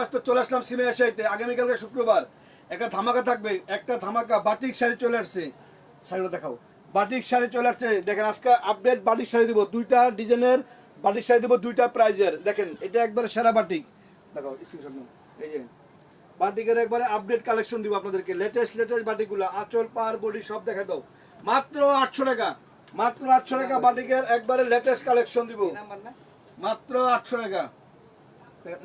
আজ তো চলে আসলাম সিমে এসাইতে আগামীকালকে শুক্রবার। একটা ধামাকা থাকবে একটা ধামাকা বাটিক শাড়ি চলে আসছে। শাড়িগুলো দেখাও। বাটিক শাড়ি চলে আসছে দেখেন আজকে আপডেট বাটিক শাড়ি দিব। দুইটা ডিজাইনের বাটিক শাড়ি দিব দুইটা প্রাইজের। দেখেন এটা একবারে সেরা বাটিক। দেখো screenshot নাও। এই যে বাটিকের একবারে আপডেট কালেকশন দিব আপনাদেরকে। লেটেস্ট লেটেস্ট বাটিকগুলো আঁচল পার বডি সব দেখা দাও। মাত্র আটশো টাকা মাত্র আটশো টাকা বাটিকের একবারে লেটেস্ট কালেকশন দিব। মাত্র আটশো টাকা।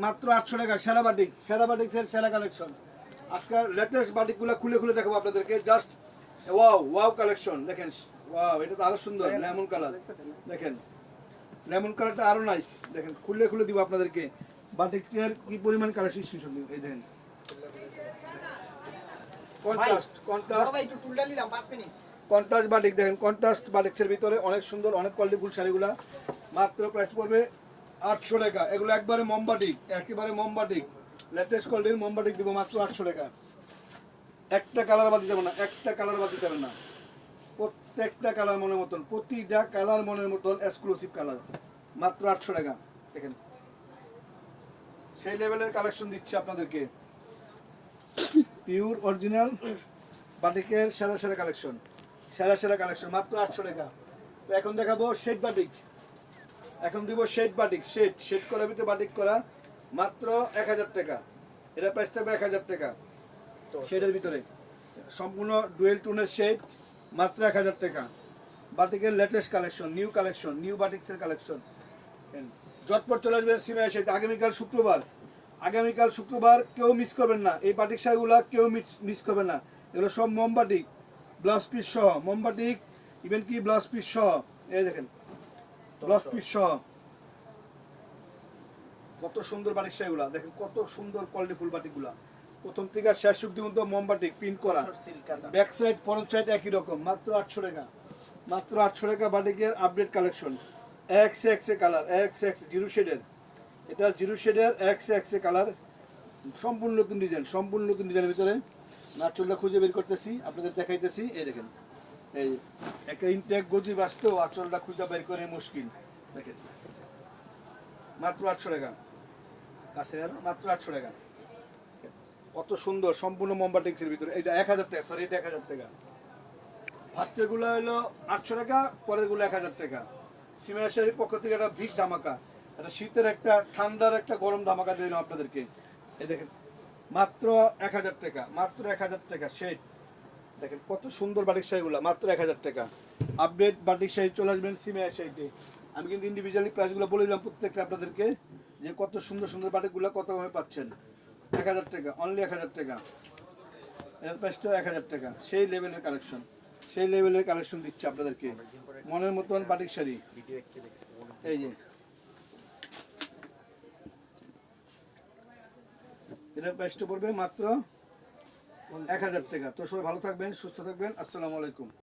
মাত্র আটশো টাকা সেরা বাটিক সেরা বাটিক সেরা কালেকশন আজকাল লেটেস্ট বাটিকগুলো খুলে খুলে দেখাবো আপনাদেরকে জাস্ট ওয়াও ওয়াও কালেকশন দেখেন ওয়াও এটা তো আরও সুন্দর লেমন কালার দেখেন লেমন কালারটা আরও নাইস দেখেন খুলে খুলে দিব আপনাদেরকে। বাটিকের কি পরিমাণ কালেকশন স্ক্রিনশট দিব এই দেখেন। কন্ট্রাস্ট কন্ট্রাস্ট ভাই একটু টুলটা নিলাম পাঁচ মিনিট। কন্ট্রাস্ট বাটিক দেখেন কন্ট্রাস্ট বাটিক্সের ভিতরে অনেক সুন্দর অনেক কোয়ালিটিফুল শাড়িগুলা। মাত্র প্রাইস পড়বে আটশো টাকা। এগুলো একবারে মোমবাটিক একেবারে মোমবাটিক লেটেস্ট কোয়ালিটির মোমবাটিক দিব মাত্র আটশো টাকা। একটা কালার বাদ দিতে না, একটা কালার বাদ দিতে না। প্রত্যেকটা কালার মনের মতন, প্রতিটা কালার মনের মতন এক্সক্লুসিভ কালার। মাত্র আটশো টাকা, দেখেন। সেই লেভেলের কালেকশন দিচ্ছে আপনাদেরকে। পিওর অরিজিনাল বাটিকের সেরা সেরা কালেকশন সেরা সেরা কালেকশন মাত্র আটশো টাকা। তো এখন দেখাবো শেড বাটিক এখন দিব শেড বাটিক শেড শেড করার ভিতরে বাটিক করা মাত্র এক হাজার টাকা। এটা প্রাইস থাকবে এক হাজার টাকা। শেডের ভিতরে। সম্পূর্ণ ডুয়েল টুনের শেড মাত্র এক হাজার টাকা। বাটিকের latest collection new collection new বাটিক্সের collection জটপট চলে আসবে সিমে এসে আগামীকাল শুক্রবার। আগামীকাল শুক্রবার কেউ মিস করবেন না। এই বাটিক শাড়িগুলো কেউ মিস করবেন না। এগুলো সব মোমবাটিক ব্লাউজ পিস সহ। মোমবাটিক ইভেন কি ব্লাউজ পিস সহ। এই দেখেন। ব্লাউজ পিস সহ। কত সুন্দর বাটিক শাড়িগুলা দেখেন কত সুন্দর কোয়ালিটি ফুল বাটিকগুলা প্রথম থেকে শেষ অব্দি পর্যন্ত মোমবাটিক প্রিন্ট করা। ব্যাক সাইড ফ্রন্ট সাইড একই রকম। মাত্র আটশো টাকা। মাত্র আটশো টাকা বাটিকের update collection X X A colour X X zero শেডের এটা জিরো শেডের এক্স এক্স এ কালার সম্পূর্ণ নতুন ডিজাইন সম্পূর্ণ নতুন ডিজাইনের ভিতরে। নাচলটা খুঁজে বের করতেছি আপনাদের দেখাইতেছি। এই দেখেন। এই একটা ইনটেক গজি বাস্ত আচলটা খুঁজে বের করে মুশকিল। দেখেন। মাত্র আটশো টাকা। কাছে মাত্র আটশো টাকা। কত সুন্দর, সম্পূর্ণ মোমবাটিক্সের ভিতরে। এটা এক হাজার টাকা সরি এটা এক হাজার টাকা। ফার্স্টেরগুলো হলো আটশো টাকা, পরেরগুলো এক হাজার টাকা। সিমেন্ট পক্ষ থেকে একটা ভিক ধামাকা। একটা শীতের একটা, ঠান্ডার একটা গরম ধামাকা দিলাম আপনাদেরকে। এই দেখেন, মাত্র এক হাজার টাকা, মাত্র এক হাজার টাকা শেড দেখেন, কত সুন্দর বাটিক শাড়িগুলো, মাত্র এক হাজার টাকা। আপডেট বাটিক শাড়ি চলে আসবেন সিমে শাড়িতে আমি কিন্তু ইন্ডিভিজুয়ালি প্রাইসগুলো বলে দিলাম প্রত্যেকটা আপনাদেরকে, যে কত সুন্দর সুন্দর বাটিকগুলো কত ভাবে পাচ্ছেন। এক হাজার টাকা অনলি এক হাজার টাকা। এর প্রাইসটা এক হাজার টাকা। সেই লেভেলের কালেকশন সেই লেভেলের কালেকশন দিচ্ছে আপনাদেরকে। মনের মতন বাটিক শাড়ি। এই যে। এটার প্রাইসটা পড়বে মাত্র এক হাজার টাকা। তো সবাই ভালো থাকবেন সুস্থ থাকবেন। আসসালামু আলাইকুম।